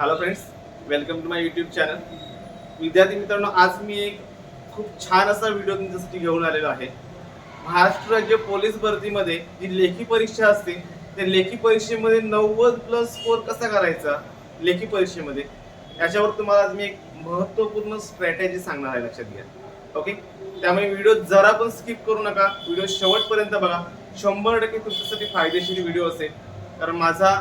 Hello friends welcome to my YouTube channel विद्यार्थी मित्रांनो आज मी एक खूप छान असा व्हिडिओ तुमच्यासाठी घेऊन आलेलो आहे. महाराष्ट्र राज्य पोलीस भरतीमध्ये जी लेखी परीक्षा असते त्या लेखी परीक्षेमध्ये नव्वद प्लस स्कोर कसा करायचा? लेखी परीक्षेमध्ये. याच्यावर तुम्हाला आज मी एक महत्त्वपूर्ण स्ट्रॅटेजी सांगणार आहे लक्षात घ्या. ओके त्यामुळे व्हिडिओ जरा पण स्किप करू नका. व्हिडिओ शेवटपर्यंत बघा. शंभर टक्के तुमच्यासाठी फायदेशीर व्हिडिओ असेल. कारण माझा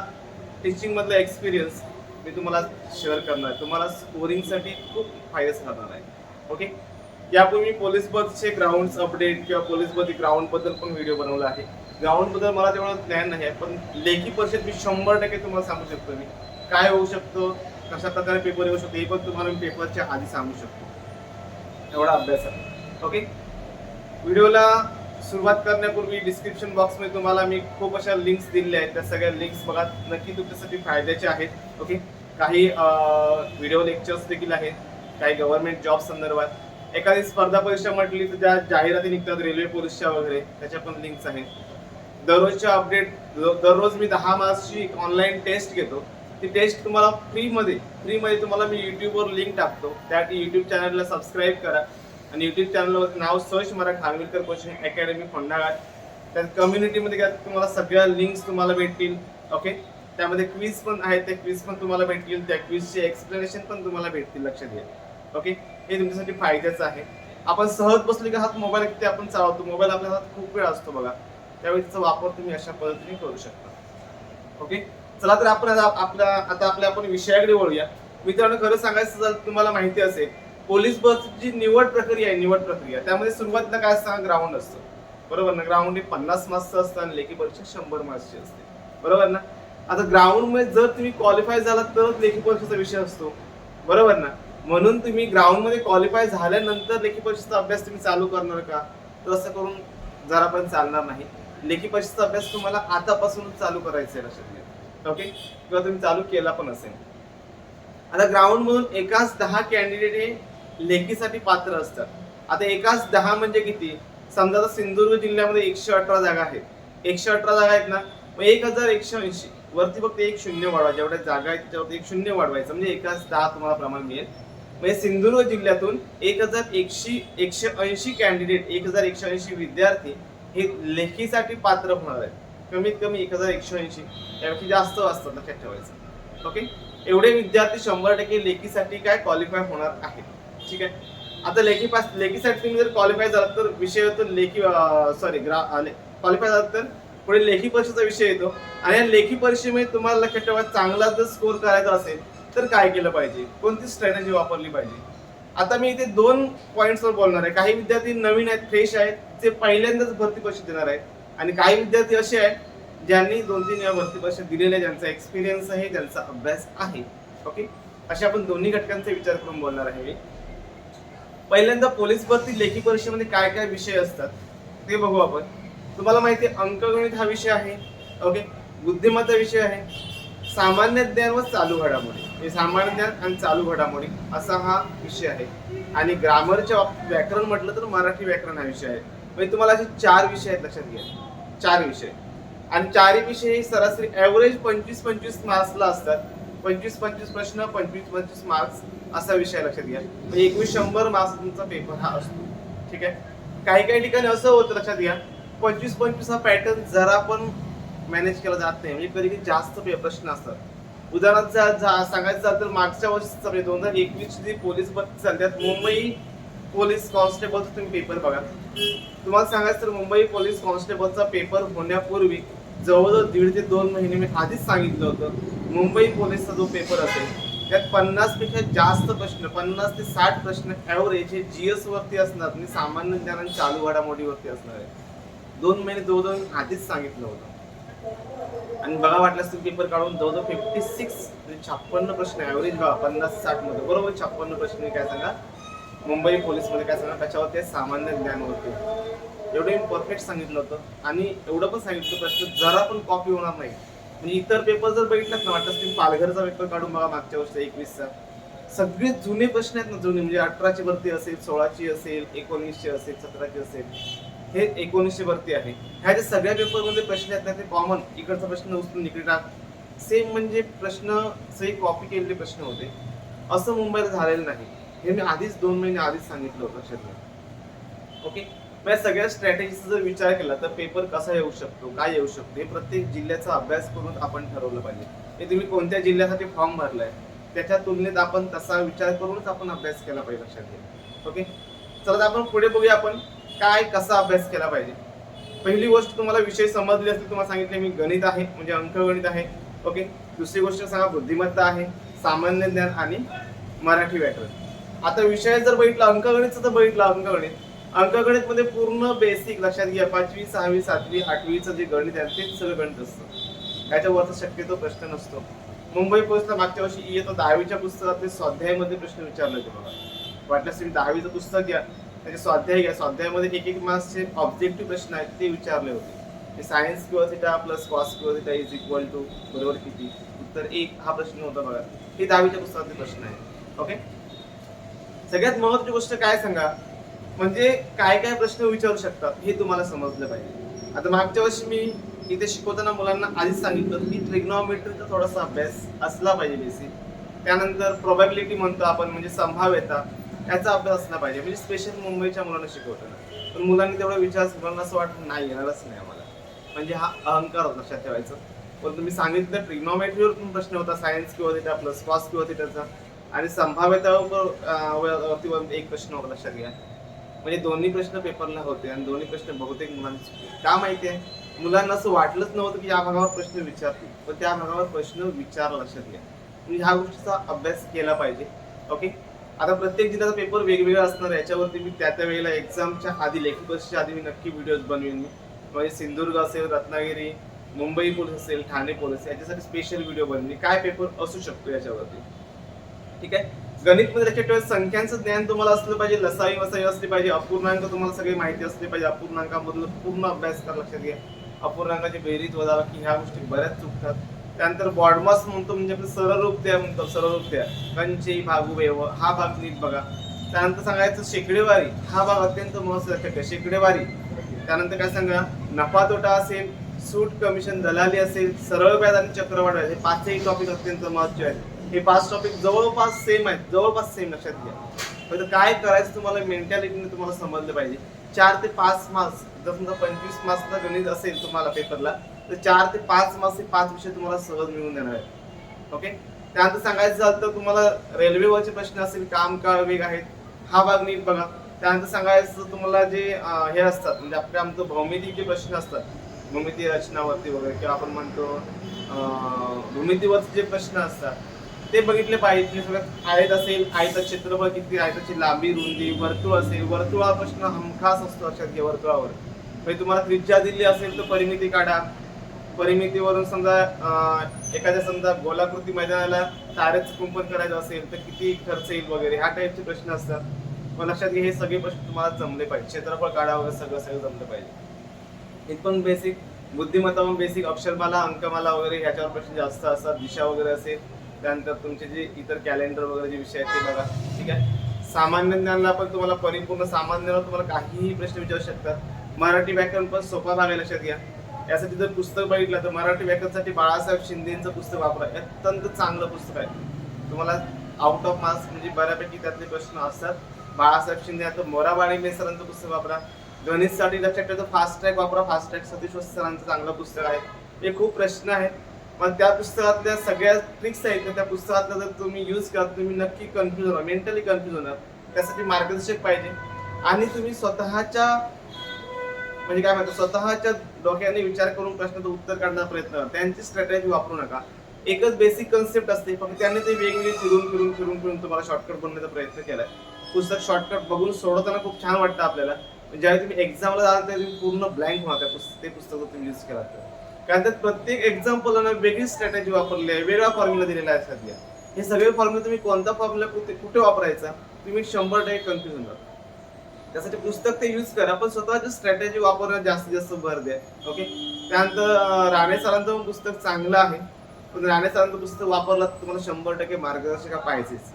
टीचिंगमधला एक्सपिरियन्स मी तुम्हाला शेअर करणार. आहे तुम्हाला स्कोरिंगसाठी खूप फायदेच राहणार आहे. ओके यापूर्वी पोलीस बसचे ग्राउंड अपडेट किंवा पोलीस बस ग्राउंडबद्दल पण व्हिडिओ बनवला आहे. ग्राउंडबद्दल मला तेवढं ज्ञान नाही आहे पण लेखी परिषद मी शंभर टक्के तुम्हाला सांगू शकतो मी. काय होऊ शकतो? कशा प्रकारे पेपर येऊ शकतो? हे पण तुम्हाला मी पेपरच्या आधी सांगू शकतो. एवढा अभ्यास आहे. ओके व्हिडिओला सुरुवात करण्यापूर्वी डिस्क्रिप्शन बॉक्समध्ये तुम्हाला मी खूप अशा लिंक्स दिलेल्या आहेत. त्या सगळ्या लिंक्स बघा. नक्की तुमच्यासाठी फायद्याच्या आहेत. ओके काही व्हिडिओ लेक्चर्स देखील आहेत. काही गव्हर्नमेंट जॉब संदर्भात. एखादी स्पर्धा परीक्षा म्हटली तर त्या जाहिराती निघतात रेल्वे पोलीसच्या वगैरे. त्याच्या पण लिंक्स आहेत. दररोजच्या अपडेट दररोज मी दहा मार्क्सची ऑनलाईन टेस्ट घेतो. ती टेस्ट तुम्हाला फ्रीमध्ये फ्रीमध्ये तुम्हाला मी यूट्यूबवर लिंक टाकतो. त्या यूट्यूब चॅनलला सबस्क्राईब करा. आणि यूट्यूब चॅनलवर नाव सर्च मारा खानविलकर कोचिंग अकॅडमी फोंडाघाट त्या कम्युनिटीमध्ये काय तुम्हाला सगळ्या लिंक्स तुम्हाला भेटतील ओके त्यामध्ये क्विज पण आहेत त्या क्विज पण तुम्हाला भेटतील त्या क्विजचे एक्सप्लेनेशन पण तुम्हाला भेटतील लक्षात घ्या. ओके हे तुमच्यासाठी फायद्याचं आहे. आपण सहज बसले का हात मोबाईल ते आपण चालवतो. मोबाईल आपल्या हातात खूप वेळ असतो बघा. त्यावेळी त्याचा वापर तुम्ही अशा पद्धतीने करू शकता. ओके चला तर आपण आता आपल्या आता आपल्या आपण विषयाकडे वळूया. मित्रांनो खरं सांगायचं जर तुम्हाला माहिती असेल पोलीस बसची निवड प्रक्रिया आहे निवड प्रक्रिया. त्यामध्ये सुरुवातीला काय असतं ग्राउंड असतं. बरोबर ना? ग्राउंड हे पन्नास मार्क्सचं असतं आणि लेखी परीक्षा शंभर मार्क्सची असते. बरोबर ना? आता ग्राउंडमध्ये जर तुम्ही क्वालिफाय झाला तरच लेखी परीक्षेचा विषय असतो. बरोबर ना? म्हणून तुम्ही ग्राउंडमध्ये क्वालिफाय झाल्यानंतर लेखी परीक्षेचा अभ्यास तुम्ही चालू करणार का? तर असं करून जरा पण चालणार नाही. लेखी परीक्षेचा अभ्यास तुम्हाला आतापासूनच चालू करायचा आहे लक्षात घ्या. ओके किंवा तुम्ही चालू केला पण असेल. आता ग्राउंड मधून एकाच दहा कॅन्डिडेट हे लेखीसाठी पात्र असतात. आता एकाच दहा म्हणजे किती? समजा आता सिंधुदुर्ग जिल्ह्यामध्ये एकशे अठरा जागा आहेत. एकशे अठरा जागा आहेत ना? मग एक हजार एकशे ऐंशी. वरती फक्त एक शून्य वाढवा. जेवढ्या जागा आहेत त्याच्यावरती एक शून्य वाढवायचं. म्हणजे एकाच दहा तुम्हाला प्रमाण मिळेल. म्हणजे सिंधुदुर्ग जिल्ह्यातून एक हजार एकशे एकशे ऐंशी कॅन्डिडेट एक हजार एकशे ऐंशी विद्यार्थी हे लेखीसाठी पात्र होणार आहेत. कमीत कमी एक हजार एकशे ऐंशी. त्यापेक्षा जास्त असतात लक्षात ठेवायचं ओके एवढे विद्यार्थी शंभर टक्के लेखीसाठी काय क्वालिफाय होणार आहेत? ठीक आहे. आता लेखी पास लेखीसाठी तुम्ही जर क्वालिफाय झाला तर विषय होतो लेखी सॉरी ग्रा क्वालिफाय झाला तर पुढे लेखी परीक्षेचा विषय येतो. आणि या लेखी परीक्षेमध्ये तुम्हाला लक्षात ठेवा चांगला जर स्कोर करायचा असेल तर काय केलं पाहिजे? कोणती स्ट्रॅटेजी वापरली पाहिजे? आता मी इथे दोन पॉईंट्सवर बोलणार आहे. काही विद्यार्थी नवीन आहेत फ्रेश आहेत ते पहिल्यांदाच भरती परीक्षा देणार आहेत. आणि काही विद्यार्थी असे आहेत ज्यांनी दोन तीन वेळा भरती परीक्षा दिलेल्या ज्यांचा एक्सपिरियन्स आहे ज्यांचा अभ्यास आहे. ओके अशा आपण दोन्ही घटकांचा विचार करून बोलणार आहे. मी पहिल्यांदा पोलीस भरती लेखी परीक्षेमध्ये काय काय विषय असतात ते बघू आपण. तुम्हाला माहिती आहे अंकगणित हा विषय आहे ओके? बुद्धिमत्ता विषय आहे. सामान्य ज्ञान व चालू घडामोडी. हे सामान्य ज्ञान आणि चालू घडामोडी असा हा विषय आहे. आणि ग्रामरच्या बाबतीत व्याकरण म्हटलं तर मराठी व्याकरण हा विषय आहे. म्हणजे तुम्हाला असे चार विषय आहेत लक्षात घ्या. चार विषय. आणि चारही विषय हे सरासरी ॲव्हरेज पंचवीस पंचवीस मार्क्सला असतात. पंचवीस पंचवीस प्रश्न पंचवीस पंचवीस मार्क्स असा विषय लक्षात घ्या. म्हणजे एकवीस शंभर मार्क्स तुमचा पेपर हा असतो. ठीक आहे? काही काही ठिकाणी असं होतं लक्षात घ्या. पंचवीस पंचवीस हा पॅटर्न जरा पण मॅनेज केला जात नाही. म्हणजे कधी कधी जास्त प्रश्न असतात. उदाहरणार्थ सांगायचं झालं तर मागच्या वर्षी म्हणजे दोन हजार एकवीस जी पोलीस भरती झाली. त्यात मुंबई पोलीस कॉन्स्टेबलचा तुम्ही पेपर बघा. तुम्हाला सांगायचं तर मुंबई पोलीस कॉन्स्टेबलचा पेपर होण्यापूर्वी जवळजवळ दीड ते दोन महिने मी आधीच सांगितलं होतं. मुंबई पोलीसचा जो पेपर असेल त्यात पन्नासपेक्षा जास्त प्रश्न पन्नास ते साठ प्रश्न ॲव्हरेज हे जी वरती असणार आणि सामान्य ज्ञान आणि चालू घडामोडीवरती असणार आहे दोन महिने जवळजवळ दोन आधीच सांगितलं होतं. आणि बघा वाटल्यास तुम्ही पेपर काढून जवळजवळ फिफ्टी सिक्स म्हणजे छप्पन्न प्रश्न ॲव्हरेज बघा पन्नास साठमध्ये बरोबर छप्पन्न प्रश्न काय सांगा? मुंबई पोलीसमध्ये काय सांगा? त्याच्यावर ते सामान्य ज्ञान होते एवढं मी परफेक्ट सांगितलं होतं. आणि एवढं पण सांगितलं प्रश्न जरा पण कॉपी होणार नाही. म्हणजे इतर पेपर जर बघितलात ना वाटत तुम्ही पालघरचा पेपर काढून बघा मागच्या वर्षी एकवीसचा. सगळे जुने प्रश्न आहेत ना जुने. म्हणजे अठराची भरती असेल सोळाची असेल एकोणीसची असेल सतराची असेल. हे एकोणीसशे वरती आहे. ह्या ज्या सगळ्या पेपरमध्ये प्रश्न आहेत ना ते कॉमन इकडचा प्रश्न उचलून इकडे टाक. सेम म्हणजे प्रश्न सही कॉपी केलेले प्रश्न होते. असं मुंबईला झालेलं नाही. हे मी आधीच दोन महिने आधीच सांगितलं होतं लक्षात ओके या सगळ्या स्ट्रॅटेजीचा जर विचार केला तर पेपर कसा येऊ शकतो काय येऊ शकतो हे प्रत्येक जिल्ह्याचा अभ्यास करून आपण ठरवलं पाहिजे. हे तुम्ही कोणत्या जिल्ह्यासाठी फॉर्म भरलाय त्याच्या तुलनेत आपण तसा विचार करूनच आपण अभ्यास केला पाहिजे लक्षात घ्या ओके चला तर आपण पुढे बघूया आपण काय कसा अभ्यास केला पाहिजे. पहिली गोष्ट तुम्हाला विषय समजली असतील तुम्हाला सांगितले मी गणित आहे म्हणजे अंकगणित आहे. ओके दुसरी गोष्ट सांगा बुद्धिमत्ता आहे सामान्य ज्ञान आणि मराठी व्याकरण. आता विषय जर बघितला अंकगणितचं तर बघितलं अंकगणित. अंकगणित मध्ये पूर्ण बेसिक लक्षात घ्या. पाचवी सहावी सातवी आठवीचं जे गणित आहे तेच सगळं गणित असतं. त्याच्यावरचा शक्यतो प्रश्न नसतो. मुंबई पोस्टला मागच्या वर्षी e इयत्ता दहावीच्या पुस्तकातले स्वाध्यायमध्ये प्रश्न विचारले होते बघा. वाटल्यास तुम्ही दहावीचं पुस्तक घ्या. त्याचे स्वाध्याय घ्या. स्वाध्यायामध्ये एक एक मार्क्सचे ऑब्जेक्टिव्ह प्रश्न आहेत ते विचारले होते. सायन्स किंवा थिटा प्लस कॉस किंवा थिटा इज इक्वल टू बरोबर किती? उत्तर एक हा प्रश्न होता बघा. हे दहावीच्या पुस्तकातले प्रश्न आहे ओके सगळ्यात महत्वाची गोष्ट काय सांगा? म्हणजे काय काय प्रश्न विचारू शकतात हे तुम्हाला समजलं पाहिजे. आता मागच्या वर्षी मी इथे शिकवताना मुलांना आधीच सांगितलं की ट्रिग्नॉमेट्रीचा थोडासा अभ्यास असला पाहिजे बेसिक. त्यानंतर प्रोबॅबिलिटी म्हणतो आपण म्हणजे संभाव्यता याचा अभ्यास असला पाहिजे. म्हणजे स्पेशल मुंबईच्या मुलांना शिकवताना. पण मुलांनी तेवढा विचार मुलांना असं वाटत नाही येणारच नाही आम्हाला. म्हणजे हा अहंकार होता लक्षात ठेवायचा. पण तुम्ही सांगितलं ट्रिग्नॉमेट्रीवर पण प्रश्न होता सायन्स किंवा तिथे आपलं कॉस किंवा थिटाचा आणि संभाव्यतावर एक प्रश्न होता लक्षात घ्या. म्हणजे दोन्ही प्रश्न पेपरला होते आणि दोन्ही प्रश्न बहुतेक मुलांनी का माहिती आहे? मुलांना असं वाटलंच नव्हतं की या भागावर प्रश्न विचारतील. पण त्या भागावर प्रश्न विचार लक्षात घ्या. म्हणजे ह्या गोष्टीचा अभ्यास केला पाहिजे. ओके? आता प्रत्येक जिल्ह्याचा पेपर वेगवेगळा असणार याच्यावरती मी त्या त्या वेळेला एक्झामच्या आधी लेखी परीक्षेच्या आधी मी नक्की व्हिडिओज बनवेन मी. म्हणजे सिंधुदुर्ग असेल रत्नागिरी मुंबई पोलीस असेल ठाणे पोलीस याच्यासाठी स्पेशल व्हिडिओ बनवली काय पेपर असू शकतो याच्यावरती? ठीक आहे? गणित मध्ये त्याच्या ट्वेल्थ संख्यांचं ज्ञान तुम्हाला असलं पाहिजे लसाई वसाई असली पाहिजे अपूर्णांक तुम्हाला सगळी माहिती असली पाहिजे. अपूर्णांकामधलं पूर्ण अभ्यास करा लक्षात घ्या. अपूर्णांकाची बेरीज वजाबाकी ह्या गोष्टी बऱ्याच चुकतात. त्यानंतर बॉडमास म्हणतो म्हणजे आपण सरळ रूप द्या म्हणतो सरळ रूप द्या. कंचे भागू वेव हा भाग नीट बघा. त्यानंतर सांगायचं शेकडेवारी हा भाग अत्यंत महत्त्वाचा लक्षात घ्या शेकडेवारी. त्यानंतर काय सांगा? नफा तोटा असेल सूट कमिशन दलाली असेल सरळ व्याज आणि चक्रवाढ व्याज हे पाचही टॉपिक अत्यंत महत्त्वाचे आहेत. हे पाच टॉपिक जवळपास सेम आहेत. जवळपास सेम लक्षात घ्या. फक्त काय करायचं तुम्हाला मेंटॅलिटीने तुम्हाला समजलं पाहिजे. चार ते पाच मार्क्स जर समजा पंचवीस मार्क्सचा गणित असेल तुम्हाला पेपरला तर चार ते पाच मार्क्स हे पाच विषय तुम्हाला सहज मिळून देणार आहेत. ओके त्यानंतर सांगायचं झालं तर तुम्हाला रेल्वेवरचे प्रश्न असेल कामकाळ वेग आहेत. हा भाग नीट बघा. त्यानंतर सांगायचं तुम्हाला जे हे असतात म्हणजे आपल्या आमचं भौमितिक जे प्रश्न असतात. भूमिती रचनावरती वगैरे किंवा आपण म्हणतो भूमितीवरचे जे प्रश्न असतात ते बघितले पाहिजे सगळ्यात आयत असेल आयत क्षेत्रफळ किती आयताची लांबी रुंदी वर्तुळ असेल वर्तुळा प्रश्न हमखास असतो लक्षात घ्या वर्तुळावर. म्हणजे तुम्हाला त्रिज्या दिली असेल तर परिमिती काढा. परिमितीवरून समजा एखाद्या समजा गोलाकृती मैदानाला तारेचं कुंपण करायचं असेल तर किती खर्च येईल वगैरे ह्या टाईपचे प्रश्न असतात. पण लक्षात घ्या हे सगळे प्रश्न तुम्हाला जमले पाहिजे. क्षेत्रफळ काढा वगैरे सगळं सगळं जमलं पाहिजे. इथपण बेसिक बुद्धिमत्ता बेसिक अक्षरमाला अंकमाला वगैरे ह्याच्यावर प्रश्न जास्त असतात दिशा वगैरे असेल त्यानंतर तुमचे जे इतर कॅलेंडर वगैरे जे विषय आहेत ते बघा. ठीक आहे? सामान्य ज्ञानला पण तुम्हाला परिपूर्ण सामान्याला तुम्हाला काहीही प्रश्न विचारू शकतात. मराठी व्याकरण पण सोपा भाग आहे लक्षात घ्या. यासाठी जर पुस्तक बघितलं तर मराठी व्याकरणसाठी बाळासाहेब शिंदेचं पुस्तक वापरा. अत्यंत चांगलं पुस्तक आहे. तुम्हाला आउट ऑफ मार्क्स म्हणजे बऱ्यापैकी त्यातले प्रश्न असतात. बाळासाहेब शिंदे आता मोराबाणी मेसरांचं पुस्तक वापरा. गणितसाठी लक्षात ठेवतो फास्ट ट्रॅक वापरा. फास्ट ट्रॅक सतीश सरांचं चांगलं पुस्तक आहे. हे खूप प्रश्न आहेत. मग त्या पुस्तकातल्या सगळ्या ट्रिक्स आहेत ना, त्या पुस्तकातल्या जर तुम्ही यूज करा तुम्ही नक्की कन्फ्युज होणार मेंटली कन्फ्युज होणार. त्यासाठी मार्गदर्शक पाहिजे. आणि तुम्ही स्वतःच्या म्हणजे काय म्हणतो स्वतःच्या डोक्याने विचार करून प्रश्नाचं उत्तर काढण्याचा प्रयत्न करा. त्यांची स्ट्रॅटेजी वापरू नका. एकच बेसिक कन्सेप्ट असते फक्त त्यांनी ते वेगवेगळी फिरून फिरून फिरून फिरून तुम्हाला शॉर्टकट बनवण्याचा प्रयत्न केलाय. पुस्तक शॉर्टकट बघून सोडवताना खूप छान वाटतं आपल्याला. पण ज्यावेळी तुम्ही एक्झामला जाणार त्यावेळी तुम्ही पूर्ण ब्लँक होणार त्या पुस्तक ते पुस्तक तुम्ही यूज केला तर कारण त्यात प्रत्येक एक्झाम्पलला वेगळी स्ट्रॅटेजी वापरली आहे वेगळा फॉर्म्युला दिलेला आहे सध्या. हे सगळे फॉर्म्युला तुम्ही कोणता फॉर्म्युला कुठे कुठे वापरायचा तुम्ही शंभर टक्के कन्फ्युज होणार त्यासाठी पुस्तक ते यूज करा पण स्वतःची स्ट्रॅटेजी वापरण्यात जास्तीत जास्त भर द्या. ओके त्यानंतर राणे सरांचं पण पुस्तक चांगलं आहे. पण राणे सरांचं पुस्तक वापरलं तर तुम्हाला शंभर टक्के मार्गदर्शक पाहिजेच.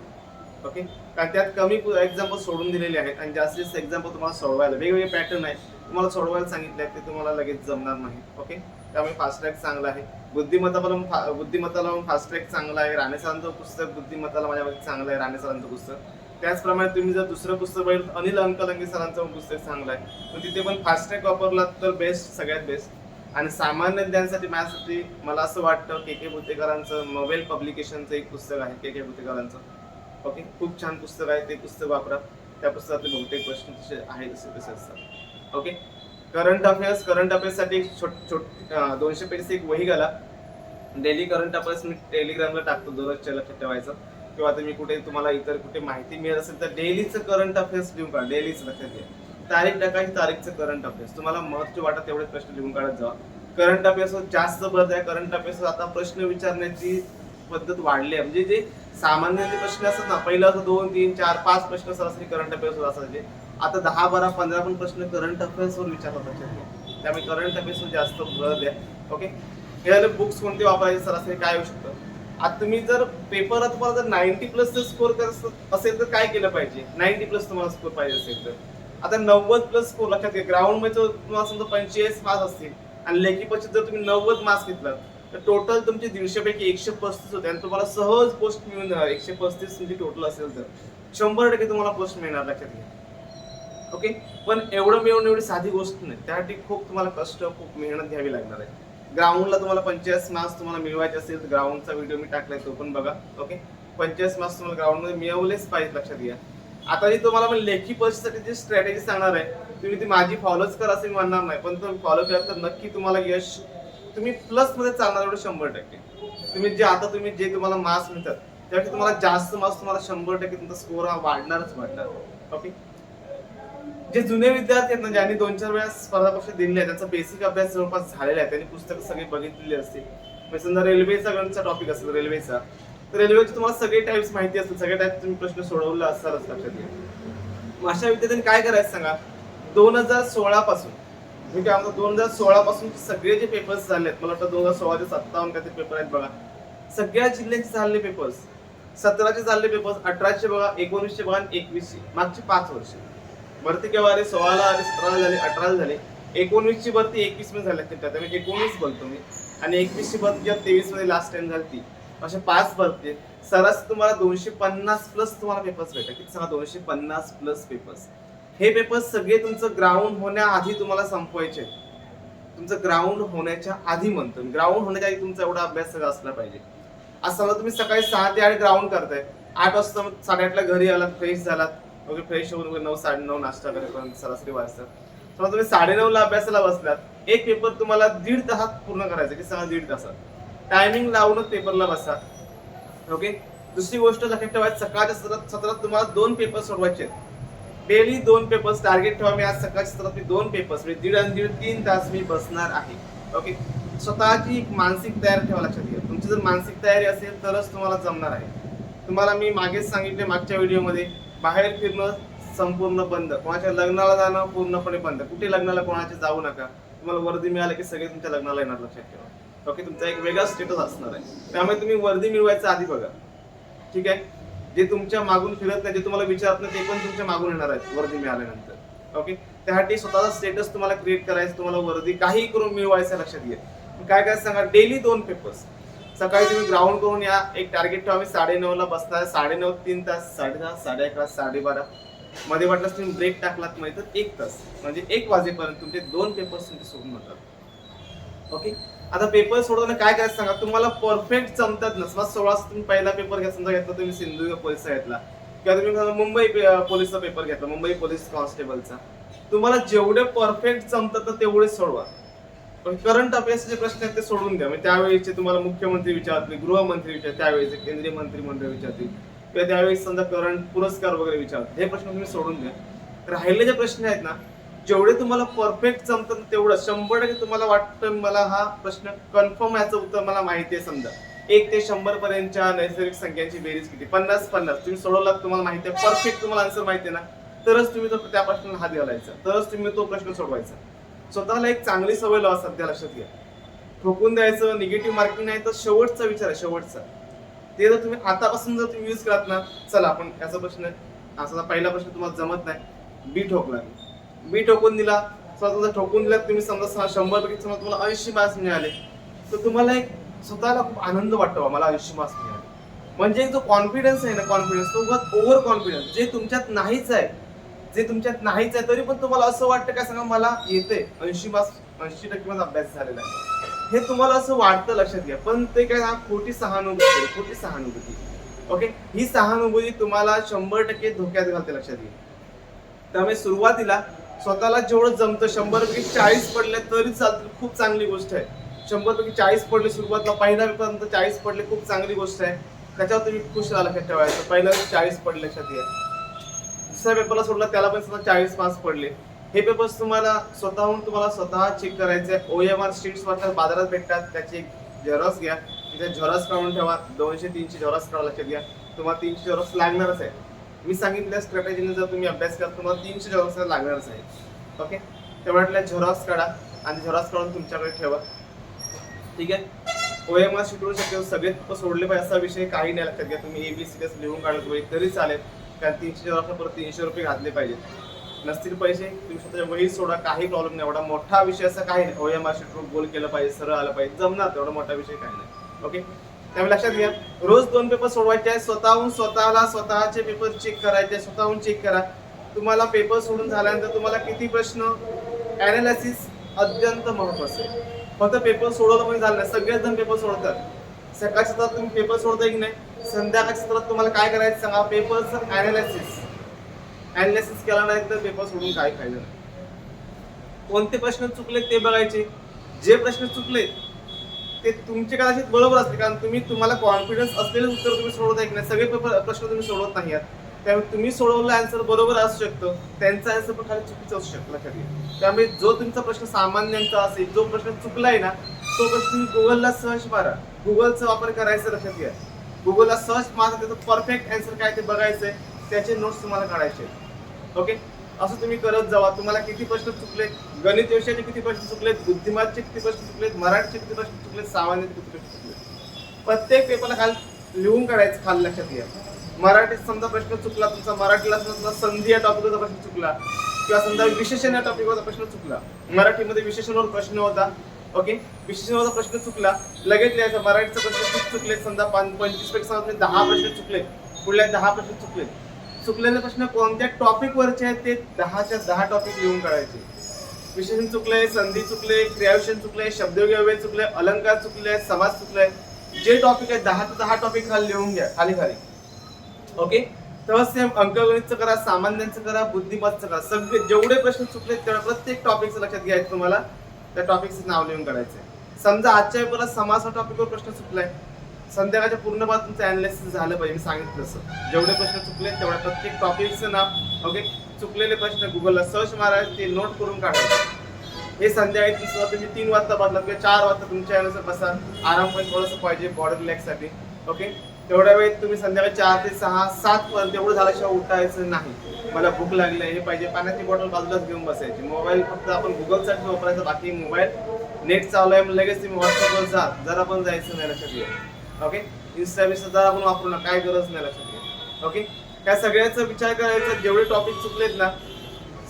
ओके कारण त्यात कमी एक्झाम्पल सोडून दिलेले आहेत आणि जास्तीत जास्त एक्झाम्पल तुम्हाला सोडवायला वेगवेगळे पॅटर्न आहेत. तुम्हाला सोडवायला सांगितले आहेत ते तुम्हाला लगेच जमणार नाही. ओके त्यामुळे फास्ट ट्रॅक चांगला आहे. बुद्धिमत्ता फा- बुद्धिमत्ताला फास्ट ट्रॅक चांगला आहे. राणे सरांचं पुस्तक बुद्धिमत्ताला माझ्या चांगलं आहे राणे सरांचं पुस्तक. त्याचप्रमाणे तुम्ही जर दुसरं पुस्तक बघितलं अनिल अंकलंगे सरांचं पण पुस्तक चांगलं आहे. पण तिथे पण फास्ट ट्रॅक वापरला तर बेस्ट सगळ्यात बेस्ट आणि सामान्य ज्ञानासाठी माझ्यासाठी मला असं वाटतं के के भुतेकरांचं नोवेल पब्लिकेशनचं एक पुस्तक आहे के के भुतेकरांचं. ओके खूप छान पुस्तक आहे ते पुस्तक वापरा. त्या पुस्तकातले बहुतेक प्रश्न तसे आहे तसे तसे असतात. ओके करंट अफेअर्स करंट अफेअर्ससाठी एक छोट छोट दोनशे पेजची एक वही घाला. डेली करंट अफेअर्स मी टेलिग्रामला टाकतो दररोजच्या लक्षात ठेवायचं. किंवा तुम्ही कुठे तुम्हाला इतर कुठे माहिती मिळत असेल तर डेलीचं करंट अफेअर्स लिहून काढा डेलीच लक्षात घ्या. तारीख टाकायची तारीखचं करंट अफेअर्स तुम्हाला महत्त्व वाटत तेवढे प्रश्न लिहून काढत जावा करंट अफेअर्सवर जास्त भर द्या. करंट अफेअर्सवर आता प्रश्न विचारण्याची पद्धत वाढली आहे. म्हणजे जे सामान्य जे प्रश्न असतात ना पहिलं असं दोन तीन चार पाच प्रश्न सरासरी करंट अफेअर्सवर असायचे. आता दहा बारा पंधरा पण प्रश्न करंट अफेअर्सवर विचारतात लक्षात त्यामुळे करंट अफेअर्सवर जास्त भर द्या. ओके हे बुक्स कोणते वापरायचे? सरासरी काय होऊ शकतं? आता तुम्ही जर पेपर तुम्हाला जर नाईन्टी प्लस स्कोर करत असेल तर काय केलं पाहिजे? नाईन्टी प्लस तुम्हाला स्कोर पाहिजे असेल तर. आता नव्वद प्लस स्कोर लक्षात घ्या ग्राउंडमध्ये जर तुम्हाला समजा पंचेचाळीस मार्क्स असतील आणि लेखी परीक्षेत जर तुम्ही नव्वद मार्क्स घेतलं तर टोटल तुमचे दीडशेपैकी एकशे पस्तीस होते आणि तुम्हाला सहज पोस्ट मिळून जाणार. एकशे पस्तीस तुमची टोटल असेल तर. शंभर टक्के तुम्हाला पोस्ट मिळणार लक्षात घ्या. ओके पण एवढं मिळून एवढी साधी गोष्ट नाही. त्यासाठी खूप तुम्हाला कष्ट खूप मेहनत घ्यावी लागणार आहे. ग्राउंडला तुम्हाला पंचेचाळीस मार्क्स तुम्हाला मिळवायचे असेल तर ग्राउंडचा व्हिडिओ मी टाकलाय तो पण बघा. ओके पंचेचाळीस मार्क्स तुम्हाला ग्राउंडमध्ये मिळवलेच पाहिजे लक्षात घ्या. आता जी तुम्हाला मी लेखी परीक्षेसाठी जी स्ट्रॅटेजी सांगणार आहे तुम्ही ती माझी फॉलोच करा असं मी म्हणणार नाही. पण तुम्ही फॉलो केला तर नक्की तुम्हाला यश तुम्ही प्लसमध्ये चालणार एवढं शंभर टक्के. तुम्ही जे आता तुम्ही जे तुम्हाला मार्क्स मिळतात त्यासाठी तुम्हाला जास्त मार्क्स तुम्हाला शंभर टक्के तुमचा स्कोर हा वाढणारच वाढणार. ओके जे जुने विद्यार्थी आहेत ना ज्यांनी दोन चार वेळा स्पर्धा परीक्षा दिली आहे त्यांचा बेसिक अभ्यास जवळपास झालेला आहे. त्यांनी पुस्तकं सगळी बघितलेली असतील. म्हणजे समजा रेल्वेचा गणचा टॉपिक असेल रेल्वेचा तर रेल्वेचे तुम्हाला सगळे टाईप्स माहिती असतील. सगळे टाईप तुम्ही प्रश्न सोडवला असालच लक्षात घ्या. मग अशा विद्यार्थ्यांनी काय करायचं सांगा? दोन हजार सोळा पासून म्हणजे काय दोन हजार सोळा पासून सगळे जे पेपर्स झाले आहेत मला वाटतं दोन हजार सोळा ते सत्तावन्न काहीतरी पेपर आहेत बघा. सगळ्या जिल्ह्याचे झालेले पेपर्स सतराचे चालले पेपर्स अठराशे बघा एकोणीसशे बघा आणि एकवीसशे मागचे पाच वर्ष. भरती केव्हा आली? सोळाला आली सतराला झाली अठराला झाली. एकोणवीसची भरती एकवीसमध्ये झाली असतील मी एकोणीस बोलतो मी. आणि एकवीसची भरती जेव्हा तेवीसमध्ये लास्ट टाइम झाली ती. अशा पाच भरती सरस तुम्हाला दोनशे पन्नास प्लस तुम्हाला पेपर्स भेटतात. किती सांगा? दोनशे पन्नास प्लस पेपर्स हे पेपर्स सगळे तुमचं ग्राउंड होण्याआधी तुम्हाला संपवायचे आहेत. तुमचं ग्राउंड होण्याच्या आधी म्हणतो ग्राउंड होण्याच्या आधी तुमचा एवढा अभ्यास सगळा असला पाहिजे. आज समजा तुम्ही सकाळी सहा ते आठ ग्राउंड करताय. आठ वाजता साडेआठला घरी आलात फ्रेश झालात. वगैरे फ्रेश होऊन वगैरे नऊ साडे नऊ नाश्ता करेपर्यंत सरासरी वाजतात समजा तुम्ही साडेनऊला अभ्यासाला बसलात. एक पेपर तुम्हाला दीड तासात पूर्ण करायचा की सहा दीड तासात. टायमिंग लावूनच पेपरला बसा. ओके दुसरी गोष्ट लक्षात ठेवायची सकाळच्या सत्रात सत्रात तुम्हाला दोन पेपर सोडवायचे आहेत डेली दोन पेपर्स टार्गेट ठेवा मी आज सकाळच्या सत्रात मी दोन पेपर्स म्हणजे दीड आणि दीड तीन तास मी बसणार आहे. ओके स्वतःची एक मानसिक तयारी ठेवा लक्षात घ्या तुमची जर मानसिक तयारी असेल तरच तुम्हाला जमणार आहे. तुम्हाला मी मागेच सांगितले मागच्या व्हिडिओमध्ये बाहेर फिरणं संपूर्ण बंद. कोणाच्या लग्नाला जाणं पूर्णपणे बंद. कुठे लग्नाला कोणाच्या जाऊ नका. तुम्हाला वर्दी मिळाली की सगळे तुमच्या लग्नाला येणार लक्षात ठेवा. ओके तुमचा एक वेगळा स्टेटस असणार आहे. त्यामुळे तुम्ही वर्दी मिळवायचं आधी बघा. ठीक आहे? जे तुमच्या मागून फिरत नाही जे तुम्हाला विचारत नाही ते पण तुमच्या मागून येणार आहेत वर्दी मिळाल्यानंतर. ओके? त्यासाठी स्वतःचा स्टेटस तुम्हाला क्रिएट करायचं. तुम्हाला वर्दी काही करून मिळवायचं लक्षात घ्या. काय काय सांगा? डेली दोन पेपर्स सकाळी तुम्ही ग्राउंड करून या. एक टार्गेट ठेवा. आम्ही साडे ला बसणार साडे नऊ तीन तास साडे दहा साडे अकरा साडेबारा. मध्ये वाटल्यास तुम्ही ब्रेक टाकलात माहिती तर एक तास. म्हणजे एक वाजेपर्यंत तुमचे दोन पेपर्स तुमचे सोडून होतात ओके आता पेपर सोडवताना काय करायचं सांगा? तुम्हाला परफेक्ट जमतात ना. समजा सोळा तुम्ही पहिला पेपर घ्या समजा घेतला तुम्ही सिंधुदुर्ग पोलीसचा घेतला. किंवा तुम्ही मुंबई पोलिसचा पेपर घेतला मुंबई पोलीस कॉन्स्टेबलचा तुम्हाला जेवढे परफेक्ट जमतात ना तेवढे सोडवा. पण करंट अफेअर्सचे प्रश्न आहेत ते सोडून द्या. म्हणजे त्यावेळेचे तुम्हाला मुख्यमंत्री विचारतील गृहमंत्री विचार त्यावेळेचे केंद्रीय मंत्रिमंडळ विचारतील किंवा त्यावेळेस समजा करंट पुरस्कार वगैरे विचारतील हे प्रश्न तुम्ही सोडून द्या. राहिले जे प्रश्न आहेत ना जेवढे तुम्हाला परफेक्ट जमतात तेवढं शंभर टक्के तुम्हाला वाटतं मला हा प्रश्न कन्फर्म याचं उत्तर मला माहिती आहे समजा. एक ते शंभर पर्यंतच्या नैसर्गिक संख्यांची बेरीज किती? पन्नास पन्नास. तुम्ही सोडवलात तुम्हाला माहिती आहे. परफेक्ट तुम्हाला आन्सर माहिती आहे ना. तरच तुम्ही तो त्या प्रश्नाला हात घालायचा. तरच तुम्ही तो प्रश्न सोडवायचा. स्वतःला एक चांगली सवय लावा सध्या लक्षात घ्या. ठोकून द्यायचं निगेटिव्ह मार्किंग नाही तर शेवटचा विचार आहे शेवटचा. ते जर तुम्ही आतापासून जर तुम्ही यूज करत ना चला आपण याचा प्रश्न असा पहिला प्रश्न तुम्हाला जमत नाही. बी ठोकला बी ठोकून दिला स्वतःचा ठोकून दिलात तुम्ही समजा शंभर पैकी समजा तुम्हाला ऐंशी मार्क्स मिळाले तर तुम्हाला एक स्वतःला खूप आनंद वाटतो मला ऐंशी मार्क्स मिळाले. म्हणजे जो कॉन्फिडन्स आहे ना कॉन्फिडन्स तो ओव्हर कॉन्फिडन्स जे तुमच्यात नाहीच आहे जे तुमच्यात नाहीच आहे तरी पण तुम्हाला असं वाटतं काय सांगा मला येते ऐंशी मार्क्स ऐंशी टक्के माझा अभ्यास झालेला आहे. हे तुम्हाला असं वाटतं लक्षात घ्या. पण ते काय खोटी सहानुभूती खोटी सहानुभूती. ओके ही सहानुभूती तुम्हाला शंभर टक्के धोक्यात घालते लक्षात घ्या. त्यामुळे सुरुवातीला स्वतःला जेवढं जमतं शंभर पैकी चाळीस पडले तरी चालतील खूप चांगली गोष्ट आहे. शंभर पैकी चाळीस पडले सुरुवातीला पहिल्या पर्यंत चाळीस पडले खूप चांगली गोष्ट आहे. त्याच्यावर तुम्ही खुश राहा लक्षात ठेवायचं. पहिल्या चाळीस पडले लक्षात घ्या. दुसऱ्या पेपरला सोडला त्याला पण सुद्धा चाळीस मार्क्स पडले. हे पेपर्स तुम्हाला स्वतःहून तुम्हाला स्वतः चेक करायचे ओ एम आर शीट्स बाजारात भेटतात त्याची एक झेरॉक्स घ्या. तिथे झेरॉक्स काढून ठेवा दोनशे तीनशे झेरॉक्स काढा लक्षात घ्या. तुम्हाला तीनशे झेरॉक्स लागणारच आहे. मी सांगितल्या स्ट्रॅटेजीने जर तुम्ही अभ्यास करा तुम्हाला तीनशे झेरॉक्स लागणारच आहे. ओके तेवढ्यातल्या झेरॉक्स काढा आणि झेरॉक्स काढून तुमच्याकडे ठेवा. ठीक आहे? ओ एम आर शीटवर शक्य सगळे पेपर सोडले पाहिजे असा विषय काही नाही. लक्षात घ्या तुम्ही एबीसी लिहून काढलं पाहिजे तरी चालेल. कारण तीनशे झेरॉक्स परत तीनशे रुपये घातले पाहिजेत. नसतील पैसे तुम्ही स्वतःच्या वही सोडा काही प्रॉब्लेम नाही. एवढा मोठा विषय असा काही नाही. ओया एम ट्रूप गोल केलं पाहिजे सरळ आलं पाहिजे. जमणार एवढा मोठा विषय काही नाही. ओके त्यामुळे लक्षात घ्या रोज दोन पेपर सोडवायचे आहे स्वतःहून स्वतःला स्वतःचे पेपर चेक करायचे स्वतःहून चेक करा. तुम्हाला पेपर सोडून झाल्यानंतर तुम्हाला किती प्रश्न? अनालिसिस अत्यंत महत्वाचं आहे. फक्त पेपर सोडवलं पण झालं नाही. सगळेच जण पेपर सोडतात सकाळच्या सत्रात तुम्ही पेपर सोडताय की नाही? संध्याकाळच्या सत्रात तुम्हाला काय करायचं सांगा? पेपरचं अनालिसिस अनालिसिस केला नाही तर पेपर सोडून काय फायदा? नाही कोणते प्रश्न चुकले ते बघायचे. जे प्रश्न चुकले ते तुमचे कदाचित बरोबर असते कारण तुम्ही तुम्हाला कॉन्फिडन्स असलेले उत्तर तुम्ही सोडवत आहे की नाही. सगळे पेपर प्रश्न तुम्ही सोडवत नाही आहात. त्यामुळे तुम्ही सोडवलं आन्सर बरोबर असू शकतं. त्यांचा आन्सर पण खाली चुकीचा असू शकला लक्षात त्यामुळे जो तुमचा प्रश्न सामान्यांचा असेल जो प्रश्न चुकलाय ना तो प्रश्न तुम्ही गुगलला सर्च मारा गुगलचा वापर करायचा लक्षात घ्या. गुगलला सर्च मारा त्याचं परफेक्ट आन्सर काय ते बघायचंय. त्याचे नोट्स तुम्हाला काढायचे ओके असं तुम्ही करत जावा. तुम्हाला किती प्रश्न चुकले गणित विषयाचे किती प्रश्न चुकलेत? बुद्धिमानचे किती प्रश्न चुकलेत? मराठीचे किती प्रश्न चुकलेत? सामान्याचे किती प्रश्न चुकलेत? प्रत्येक पेपरला खाल लिहून काढायचं खाल लक्षात घ्या. मराठीत समजा प्रश्न चुकला तुमचा मराठीला समजा संधी या टॉपिकवरचा प्रश्न चुकला. किंवा समजा विशेषण या टॉपिकवरचा प्रश्न चुकला. मराठीमध्ये विशेषणावर प्रश्न होता. ओके? विशेषणावरचा प्रश्न चुकला. लगेच लिहायचा. मराठीचा प्रश्न खूप चुकले समजा. पंचवीसपेक्षा दहा प्रश्न चुकले पुढल्या दहा प्रश्न चुकले चुकलेले प्रश्न कोणत्या टॉपिक वरचे आहेत ते दहाच्या दहा टॉपिक लिहून काढायचे. विशेषण चुकले संधी चुकले क्रियाविषण चुकले शब्दयोगी चुकले अलंकार चुकले समाज चुकले जे टॉपिक आहे दहा ते दहा टॉपिक खाली लिहून घ्या. खाली खाली. ओके? तेव्हा सेम अंकगणितचं करा सामान्यांचं करा बुद्धिमत्तचं करा. सगळे जेवढे प्रश्न चुकले तेवढ्या प्रत्येक टॉपिकचं लक्षात घ्यायचं तुम्हाला. त्या टॉपिकचं नाव लिहून काढायचं समजा आजच्या पेपरला समास टॉपिकवर प्रश्न चुकलाय संध्याकाळच्या पूर्ण बाब तुमचं अनालिसिस झालं पाहिजे मी सांगितलं तसं. जेवढे प्रश्न चुकले तेवढ्या प्रत्येक टॉपिकचं नाव ओके चुकलेले प्रश्न गुगलला सर्च मारायचे ते नोट करून काढायचे. हे संध्याकाळी तीन वाजता तुम्ही तीन वाजता बसला किंवा चार वाजता तुमच्या यानुसार बसा. आराम पण थोडंसं पाहिजे बॉडी रिलॅक्ससाठी ओके तेवढ्या वेळेत तुम्ही संध्याकाळी चार ते सहा सात पर्यंत एवढं झाल्याशिवाय उठायचं नाही. मला भूक लागली हे पाहिजे. पाण्याची बॉटल बाजूलाच घेऊन बसायची. मोबाईल फक्त आपण गुगलसाठी वापरायचा बाकी मोबाईल. नेट चालू आहे मग लगेच तुम्ही व्हॉट्सअपवर जा. जरा पण जायचं नाही लक्षात घ्या ओके इन्स्टा बिस्टा जरा आपण वापरू ना काय गरज नाही लक्षात घ्या ओके त्या सगळ्याचा विचार करायचा. जेवढे टॉपिक चुकलेत ना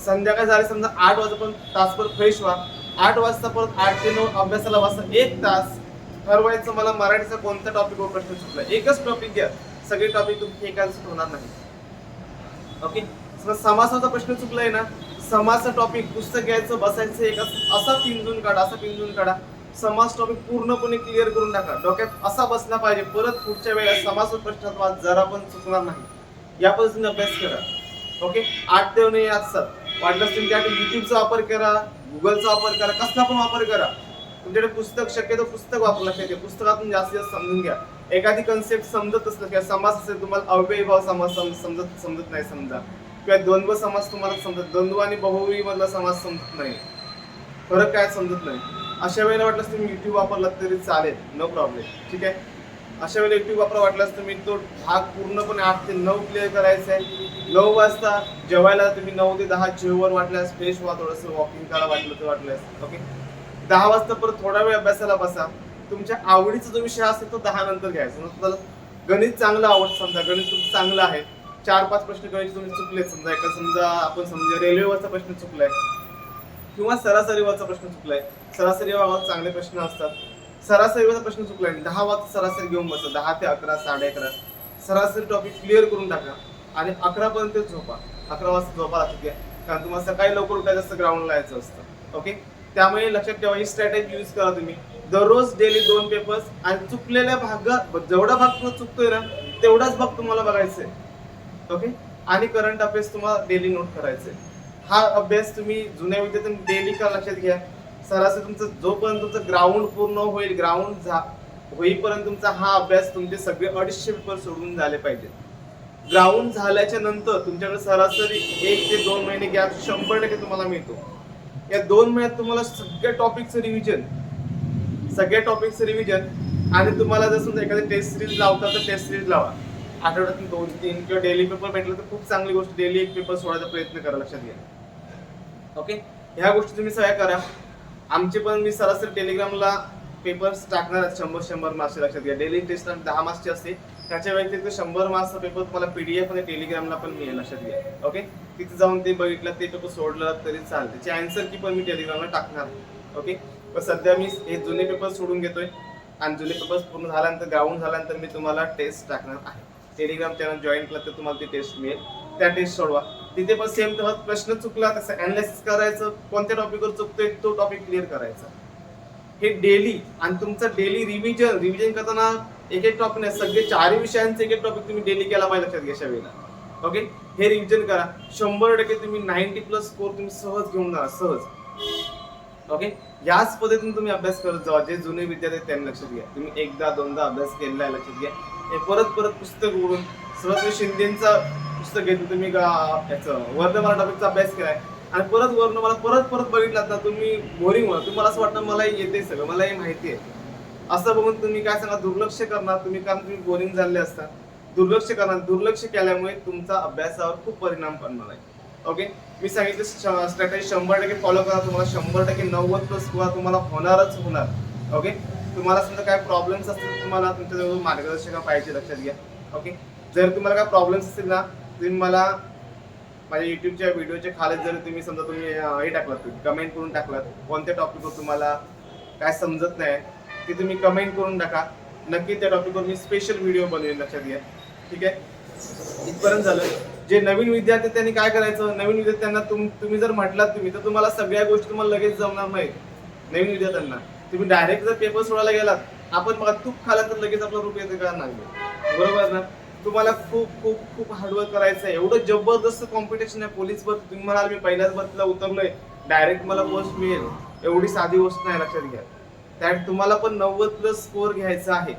संध्याकाळ झाले समजा आठ वाजेपर्यंत तासभर फ्रेश व्हा. आठ वाजता परत आठ ते नऊ अभ्यासाला वाजता एक तास ठरवायचं मला मराठीचा कोणत्या टॉपिकवर प्रश्न सुटला एकच टॉपिक घ्या. सगळे टॉपिक तुमचे एकाच होणार नाही. ओके समजा समासाचा प्रश्न चुकलाय ना? समासा टॉपिक पुस्तक घ्यायचं बसायचं एक असा पिंजून काढा असा पिंजून काढा. समास टॉपिक पूर्णपणे क्लिअर करून टाका. डोक्यात असा बसला पाहिजे परत पुढच्या वेळेला समास प्रश्नात जरा पण चुकणार नाही. या पद्धतीने अभ्यास करा. ओके आठ देव नाही आज सर वाटलं तुम्ही त्यासाठी युट्यूबचा वापर करा गुगलचा वापर करा कसला पण वापर करा. तुमच्याकडे पुस्तक शक्यतो पुस्तक वापरलं पाहिजे पुस्तकातून जास्तीत जास्त समजून घ्या. एखादी कन्सेप्ट समजत असलं किंवा समास असेल तुम्हाला अव्ययी भाव समास समजत समजत नाही समजा. किंवा द्वंद्व समास तुम्हाला समजत द्वंद्व आणि बहुवी मधला समास समजत नाही. फरक काय समजत नाही. अशा वेळेला वाटलं तुम्ही युट्यूब वापरला तरी चालेल नो प्रॉब्लेम ठीक आहे? अशा वेळेला युट्यूब वापरा वाटल्यास तुम्ही तो भाग पूर्णपणे आठ ते नऊ क्लिअर करायचा आहे. नऊ वाजता जेवायला तुम्ही नऊ ते दहा जेवण वाटल्यास फ्रेश व्हा थोडंसं वॉकिंग करा वाटलं तर वाटल्यास ओके दहा वाजता परत थोडा वेळ अभ्यासाला बसा. तुमच्या आवडीचा जो विषय असेल तो दहा नंतर घ्यायचा. मग तुम्हाला गणित चांगलं आवडतं समजा गणित तुमचं चांगलं आहे. चार पाच प्रश्न गणित तुम्ही चुकले समजा एका समजा आपण समजा रेल्वेवरचा प्रश्न चुकलाय. किंवा सरासरीवरचा प्रश्न चुकलाय. सरासरी भागात चांगले प्रश्न असतात. सरासरीवरचा प्रश्न चुकलाय दहा वाजता सरासरी घेऊन बसा. दहा ते अकरा साडे अकरा. सरासरी टॉपिक क्लिअर करून टाका आणि अकरा पर्यंत झोपा. अकरा वाजता झोपा लागते. घ्या कारण तुम्हाला सकाळी लवकर उठायचं असतं ग्राउंडला यायचं असतं. ओके त्यामुळे लक्षात ठेवा ही स्ट्रॅटेजी यूज करा तुम्ही. दररोज डेली दोन पेपर्स आणि चुकलेल्या भागात जेवढा भाग तुम्हाला चुकतोय ना तेवढाच भाग तुम्हाला बघायचा आहे. ओके आणि करंट अफेअर्स तुम्हाला डेली नोट करायचे हा अभ्यास तुम्ही जुन्या विद्यार्थ्यांनी डेली का लक्षात घ्या? सरासरी तुमचं जोपर्यंत तुमचं ग्राउंड पूर्ण होईल ग्राउंड झा होईपर्यंत तुमचा हा अभ्यास तुमचे सगळे अडीचशे पेपर सोडून झाले पाहिजेत. ग्राउंड झाल्याच्यानंतर तुमच्याकडे सरासरी एक ते दोन महिने गॅप शंभर टक्के तुम्हाला मिळतो. या दोन महिन्यात तुम्हाला सगळ्या टॉपिकचं रिव्हिजन सगळ्या टॉपिकचं रिव्हिजन आणि तुम्हाला जर समजा एखादी टेस्ट सिरीज लावता तर टेस्ट सिरीज लावा. आठवड्यातून दोन तीन किंवा डेली पेपर भेटलं तर खूप चांगली गोष्ट. डेली एक पेपर सोडायचा प्रयत्न करा लक्षात घ्या. ओके ह्या गोष्टी तुम्ही सगळ्या करा. आमचे पण मी सरासरी टेलिग्रामला पेपर्स टाकणार शंभर शंभर मार्क्सचे लक्षात घ्या. डेली टेस्ट दहा मार्क्सची असते त्याच्या व्यतिरिक्त शंभर मार्क्सचा पेपर तुम्हाला पीडीएफ आणि टेलिग्रामला पण मिळेल लक्षात घ्या. ओके तिथे जाऊन ते बघितलं ते पेपर सोडलं तरी चालेल त्याची आन्सर की पण मी टेलिग्रामला टाकणार आहे. ओके पण सध्या मी हे जुने पेपर सोडून घेतोय. आणि जुने पेपर पूर्ण झाल्यानंतर ग्राउंड झाल्यानंतर मी तुम्हाला टेस्ट टाकणार आहे. टेलिग्राम चॅनल जॉईन केलं तर तुम्हाला ती टेस्ट मिळेल. त्या टेस्ट सोडवा. तिथे पण सेम तेव्हा प्रश्न चुकला तसं अनालिसिस करायचं कोणत्या टॉपिकवर चुकतोय तो टॉपिक क्लिअर करायचा. हे डेली आणि तुमचं डेली रिव्हिजन रिव्हिजन करताना एक एक टॉपिक नाही सगळे चारही विषयांचे एक एक टॉपिक तुम्ही डेली केला पाहिजे लक्षात घ्या वेळेला ओके हे रिव्हिजन करा. शंभर टक्के तुम्ही नाईन्टी प्लस स्कोर तुम्ही सहज घेऊन जा सहज. ओके याच पद्धतीने तुम्ही अभ्यास करत जावा. जे जुने विद्यार्थी त्यांनी लक्षात घ्या. तुम्ही एकदा दोनदा अभ्यास केलेला आहे लक्षात घ्या. हे परत परत पुस्तक उघडून सहज शिंदेचं पुस्तक घेतलं. तुम्ही याचं वर्धमान टॉपिकचा अभ्यास केलाय. आणि परत वरून मला परत परत बघितलात ना तुम्ही बोरिंग व्हा तुम्हाला असं वाटतं मला हे येते सगळं मला हे माहिती आहे. असं बघून तुम्ही काय सांगा दुर्लक्ष करणार तुम्ही कारण तुम्ही बोरिंग झाले असता. दुर्लक्ष करणार दुर्लक्ष केल्यामुळे तुमचा अभ्यासावर खूप परिणाम पडणार आहे. ओके मी सांगितलं स्ट्रॅटेजी शंभर टक्के फॉलो करा तुम्हाला शंभर टक्के नव्वद प्लस किंवा तुम्हाला होणारच होणार. ओके तुम्हाला समजा काय प्रॉब्लेम्स असतील तुम्हाला तुमच्याजवळ मार्गदर्शक पाहिजे लक्षात घ्या. ओके जर तुम्हाला काय प्रॉब्लेम्स असतील ना तुम्ही मला माझ्या युट्यूबच्या व्हिडिओच्या खाली जर तुम्ही समजा तुम्ही हे टाकलात कमेंट करून टाकलात कोणत्या टॉपिकवर तुम्हाला काय समजत नाही ते तुम्ही कमेंट करून टाका. नक्की त्या टॉपिकवर मी स्पेशल व्हिडिओ बनवेन लक्षात घ्या. ठीक आहे? इथपर्यंत झालं. जे नवीन विद्यार्थी त्यांनी काय करायचं नवीन विद्यार्थ्यांना तुम तुम्ही जर म्हटलात तुम्ही तर तुम्हाला सगळ्या गोष्टी तुम्हाला लगेच जमणार नाहीत. नवीन विद्यार्थ्यांना. तुम्ही डायरेक्ट जर पेपर सोडायला गेलात आपण बघा तूप खाला तर लगेच आपला रुपये येते का? नाही. बरोबर ना? तुम्हाला खूप खूप खूप हार्डवर्क करायचं आहे एवढं जबरदस्त कॉम्पिटिशन आहे. पोलीस भरती तुम्ही म्हणाल मी पहिल्याच भरतीला उतरलोय. डायरेक्ट मला पोस्ट मिळेल. एवढी साधी गोष्ट नाही लक्षात घ्या. त्यात तुम्हाला पण नव्वद प्लस स्कोअर घ्यायचा आहे.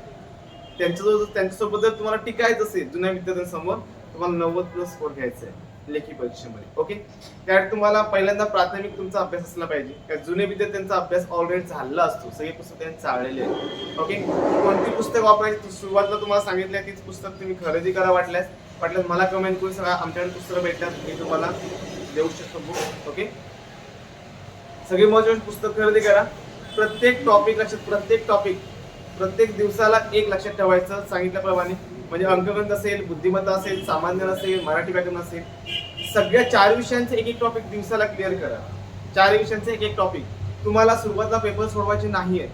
त्यांच्याजवळ त्यांच्यासोबत जर तुम्हाला टिकायचं असेल जुन्या विद्यार्थ्यांसमोर तुम्हाला नव्वद प्लस स्कोअर घ्यायचा आहे लेखी परीक्षेमध्ये. ओके त्यात तुम्हाला पहिल्यांदा प्राथमिक तुमचा अभ्यास असला पाहिजे. कारण जुने विद्यार्थ्यांचा अभ्यास ऑलरेडी झालेला असतो. सगळे पुस्तक त्यांनी चाळलेले आहेत. ओके कोणती पुस्तक वापरायची? सुरुवातीला तुम्हाला सांगितलं तीच पुस्तक तुम्ही खरेदी करा वाटल्यास. वाटल्यास मला कमेंट करून सांगा आमच्याकडे पुस्तकं भेटतात मी तुम्हाला देऊ शकतो बुक ओके सगळी महत्वाची पुस्तक खरेदी करा. प्रत्येक टॉपिक लक्षात प्रत्येक टॉपिक प्रत्येक दिवसाला एक लक्षात ठेवायचं सांगितल्याप्रमाणे. म्हणजे अंकगणित असेल बुद्धिमत्ता असेल सामान्य असेल मराठी व्याकरण असेल सगळ्या चार विषयांचे एक एक टॉपिक दिवसाला क्लिअर करा. चार विषयांचे एक एक टॉपिक तुम्हाला सुरुवातीला पेपर सोडवायचे नाहीये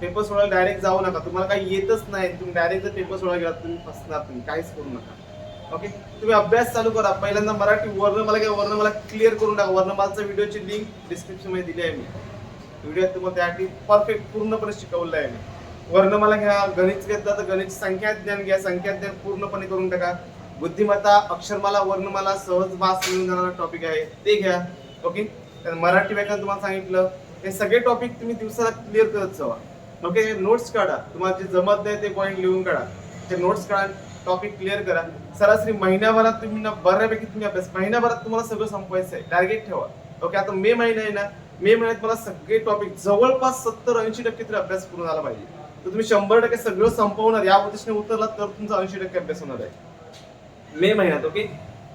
पेपर सोडायला डायरेक्ट जाऊ नका. तुम्हाला काही येतच नाही. तुम्ही डायरेक्ट जर पेपर सोडायला गेलात तुम्ही फसणार तुम्ही काहीच करू नका. ओके तुम्ही अभ्यास चालू करा. पहिल्यांदा मराठी वर्णमाला किंवा वर्णमाला क्लिअर करून टाका. वर्णमालाचा व्हिडिओची लिंक डिस्क्रिप्शनमध्ये दिली आहे मी. व्हिडिओ तुम्हाला त्यासाठी परफेक्ट पूर्णपणे शिकवलं आहे मी. वर्णमाला घ्या गणित घेतला तर गणित संख्या ज्ञान घ्या संख्या ज्ञान पूर्णपणे करून टाका. बुद्धिमत्ता अक्षरमाला वर्णमाला सहज मास मिळून जाणारा टॉपिक आहे ते घ्या. ओके तर मराठी व्याकरण तुम्हाला सांगितलं. हे सगळे टॉपिक तुम्ही दिवसाला क्लिअर करत जावा. ओके नोट्स काढा. तुम्हाला जे जमत नाही ते पॉईंट लिहून काढा. ते नोट्स काढा टॉपिक क्लिअर करा. सरासरी महिन्याभरात तुम्ही ना बऱ्यापैकी तुम्ही अभ्यास महिन्याभरात तुम्हाला सगळं संपवायचं आहे. टार्गेट ठेवा. ओके आता मे महिना आहे ना. मे महिन्यात मला सगळे टॉपिक जवळपास सत्तर ऐंशी टक्के तरी अभ्यास पूर्ण झाला पाहिजे. तर तुम्ही शंभर टक्के सगळं संपवणार. या उद्देशाने उतरलात तर तुमचा ऐंशी टक्के अभ्यास होणार आहे. मे महिन्यात ओके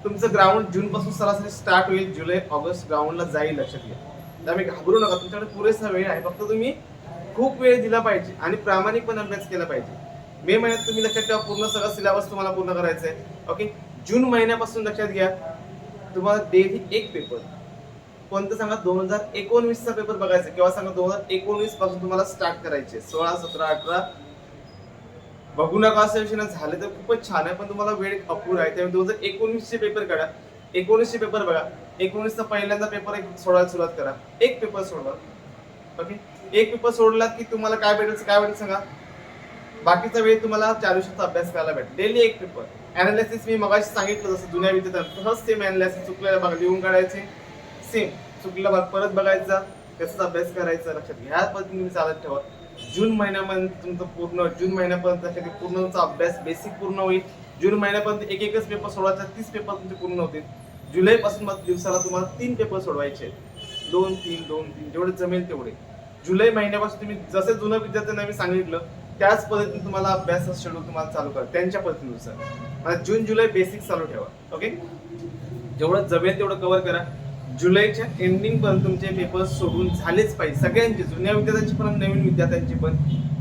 तुमचं ग्राउंड जून पासून सरासरी स्टार्ट होईल जुलै ऑगस्ट ग्राउंडला जाईल लक्षात घ्या. त्यामुळे घाबरू नका. तुमच्याकडे पुरेसा वेळ आहे. फक्त तुम्ही खूप वेळ दिला पाहिजे आणि प्रामाणिकपणे अभ्यास केला पाहिजे. मे महिन्यात तुम्ही लक्षात ठेवा पूर्ण सगळं सिलेबस तुम्हाला पूर्ण करायचं आहे ओके जून महिन्यापासून लक्षात घ्या. तुम्हाला डेली एक पेपर कोणतं सांगा दोन हजार एकोणवीसचा पेपर बघायचा किंवा सांगा दोन हजार एकोणवीसपासून तुम्हाला स्टार्ट करायचे सोळा सतरा अठरा. बघू नका असं विषय झाले तर खूपच छान आहे पण तुम्हाला वेळ अपूर आहे. त्यामुळे दोन हजार एकोणवीसचे पेपर काढा. एकोणीसचे पेपर बघा. एकोणीसचा पहिल्यांदा पेपर एक सोडायला सुरुवात करा. एक पेपर सोडवा. ओके एक पेपर सोडला की तुम्हाला काय भेटेल काय भेटेल सांगा. बाकीचा वेळ तुम्हाला चार दिवसाचा अभ्यास करायला भेटेल. डेली एक पेपर अनालिसिस मी मगाशी सांगितलं जसं जुन्या विद्यार्थ्यांना तसंच सेम अनालिसिस चुकलेला भाग लिहून काढायचे. सेम चुकलेला भाग परत बघायचा त्याचा अभ्यास करायचा लक्षात घ्या. ह्या पद्धतीने तुम्ही चालत ठेवा. जून महिन्यामध्ये तुमचं पूर्ण जून महिन्यापर्यंत लक्षात पूर्ण तुमचा अभ्यास बेसिक पूर्ण होईल. जून महिन्यापर्यंत एक एकच पेपर सोडवायचा तीस पेपर तुमचे पूर्ण होतील. जुलै पासून मग दिवसाला तुम्हाला तीन पेपर सोडवायचे आहेत. दोन तीन दोन तीन जेवढे जमेल तेवढे. जुलै महिन्यापासून तुम्ही जसे जुनं विद्यार्थ्यांना मी सांगितलं त्याच पद्धतीने तुम्हाला अभ्यास शेड्यूल तुम्हाला चालू करा त्यांच्या पद्धतीनुसार. मला जून जुलै बेसिक चालू ठेवा. ओके जेवढं जमेल तेवढं कव्हर करा. जुलैच्या एंडिंग पर्यंत तुमचे पेपर सोडून झालेच पाहिजे. सगळ्यांचे जुन्या विद्यार्थ्यांचे पण नवीन विद्यार्थ्यांचे पण.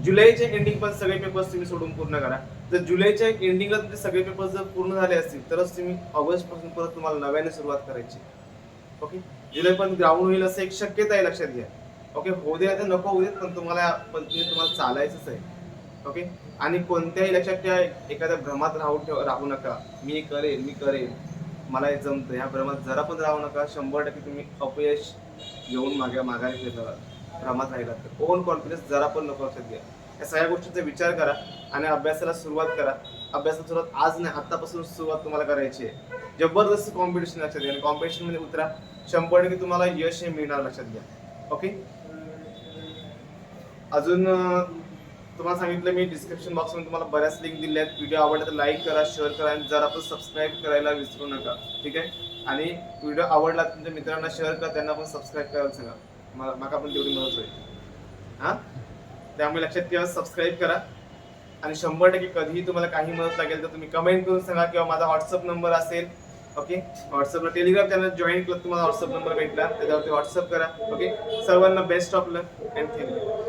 जुलैच्या एंडिंग पण सगळे पेपर्स तुम्ही सोडून पूर्ण करा. जर जुलैच्या एंडिंगला तुमचे सगळे पेपर्स जर पूर्ण झाले असतील तरच तुम्ही ऑगस्टपासून परत तुम्हाला नव्याने सुरुवात करायची. ओके जुलै पण ग्राउंड होईल असं एक शक्यता आहे लक्षात घ्या. ओके होऊ दे तर नको होऊ दे पण तुम्हाला पद्धतीने तुम्हाला चालायचंच आहे. ओके आणि कोणत्याही लक्षात ठेवा एखाद्या भ्रमात राहू ठेव राहू नका. मी करेन मी करेन मला हे जमतं. ह्या भ्रमात जरा पण राहू नका. शंभर टक्के तुम्ही अपयश घेऊन मागे माघारी फिरणार भ्रमात राहिला तर. ओन कॉन्फिडन्स जरा पण नको लक्षात घ्या. या सगळ्या गोष्टींचा विचार करा आणि अभ्यासाला सुरुवात करा. अभ्यासाला सुरुवात आज नाही आत्तापासून सुरुवात तुम्हाला करायची आहे. जबरदस्त कॉम्पिटिशन लक्षात घ्या आणि कॉम्पिटिशनमध्ये उतरा. शंभर टक्के तुम्हाला यश हे मिळणार लक्षात घ्या. ओके अजून तुम्हाला सांगितलं मी डिस्क्रिप्शन बॉक्समध्ये तुम्हाला बऱ्याच लिंक दिल्या आहेत. व्हिडिओ आवडला तर लाईक करा शेअर करा आणि जरा पण सबस्क्राईब करायला विसरू नका ठीक आहे? आणि व्हिडिओ आवडला तुमच्या मित्रांना शेअर करा त्यांना पण सबस्क्राईब करायला सांगा. मला माका पण तेवढी मदत होईल. हां? त्यामुळे लक्षात ठेवा सबस्क्राईब करा. आणि शंभर टक्के कधीही तुम्हाला काही मदत लागेल तर तुम्ही कमेंट करून सांगा किंवा माझा व्हॉट्सअप नंबर असेल ओके व्हॉट्सअपला टेलिग्राम चॅनल जॉईन केलं तुम्हाला व्हॉट्सअप नंबर भेटला. त्याच्यावरती व्हॉट्सअप करा ओके सर्वांना best of luck and thank you